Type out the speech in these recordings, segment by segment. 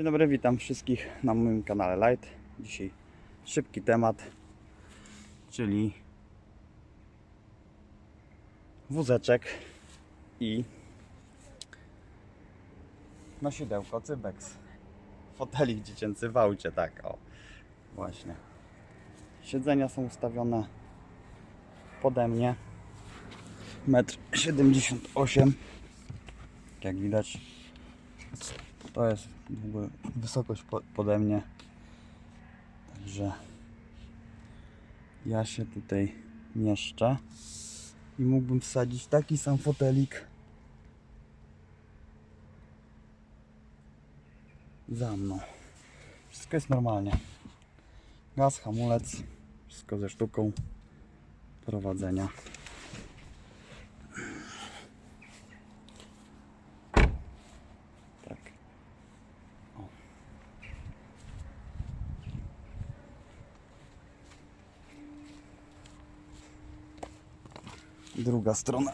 Dzień dobry, witam wszystkich na moim kanale Light. Dzisiaj szybki temat, czyli wózeczek i nosidełko Cybex. Fotelik dziecięcy w aucie, tak, o, właśnie. Siedzenia są ustawione pode mnie. 1,78 m. Jak widać, to jest wysokość po, pode mnie. Także ja się tutaj mieszczę i mógłbym wsadzić taki sam fotelik za mną. Wszystko jest normalnie. Gaz, hamulec, wszystko ze sztuką prowadzenia. Druga strona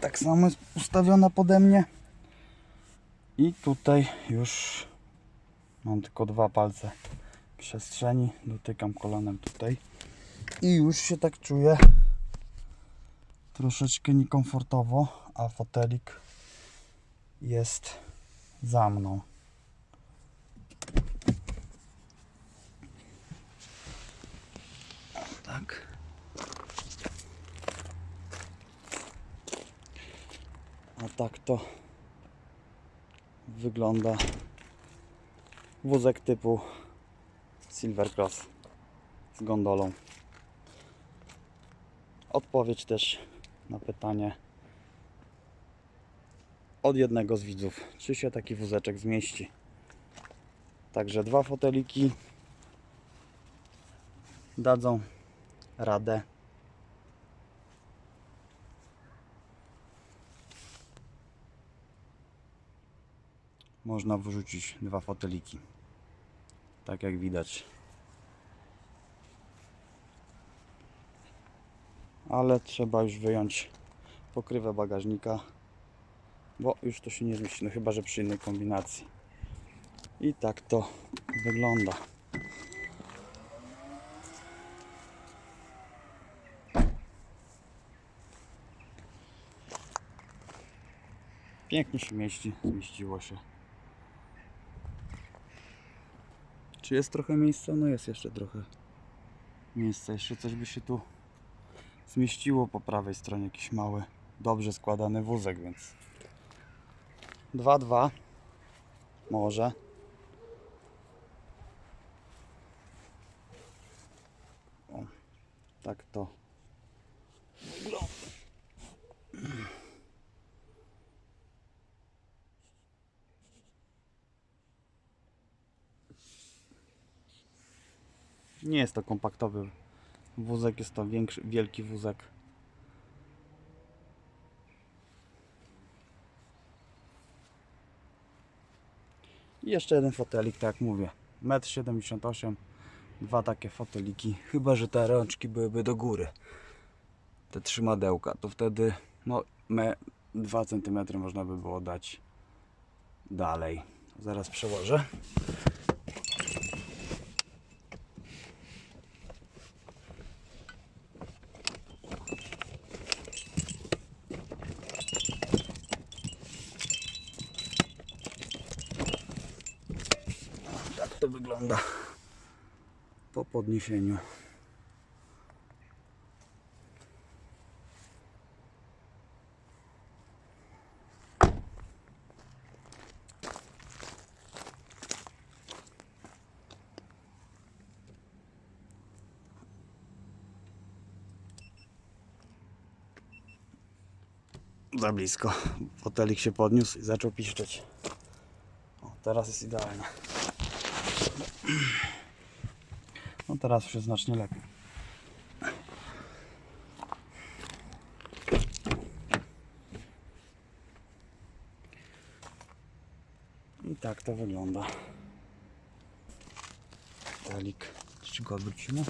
tak samo jest ustawiona pode mnie. I tutaj już mam tylko dwa palce przestrzeni. Dotykam kolanem tutaj. I już się tak czuję troszeczkę niekomfortowo, a fotelik jest za mną. O, tak. A tak to wygląda wózek typu Silver Cross z gondolą. Odpowiedź też na pytanie od jednego z widzów, czy się taki wózeczek zmieści. Także dwa foteliki dadzą radę. Można wrzucić dwa foteliki. Tak jak widać. Ale trzeba już wyjąć pokrywę bagażnika bo już to się nie zmieści, no chyba, że przy innej kombinacji. I tak to wygląda. Pięknie się mieści, zmieściło się. Czy jest trochę miejsca? No jest jeszcze trochę miejsca. Jeszcze coś by się tu zmieściło po prawej stronie, jakiś mały, dobrze składany wózek, więc 2-2 może. O, tak to Nie jest to kompaktowy wózek, jest to większy, wielki wózek. I jeszcze jeden fotelik, tak jak mówię. 1,78 m. Dwa takie foteliki. Chyba, że te rączki byłyby do góry. Te trzymadełka. To wtedy no, me 2 cm można by było dać dalej. Zaraz przełożę. Tak to wygląda po podniesieniu. Za blisko. Fotelik się podniósł i zaczął piszczeć. O, teraz jest idealnie. No teraz już jest znacznie lepiej. I tak to wygląda. Telik. Czy go odwrócimy?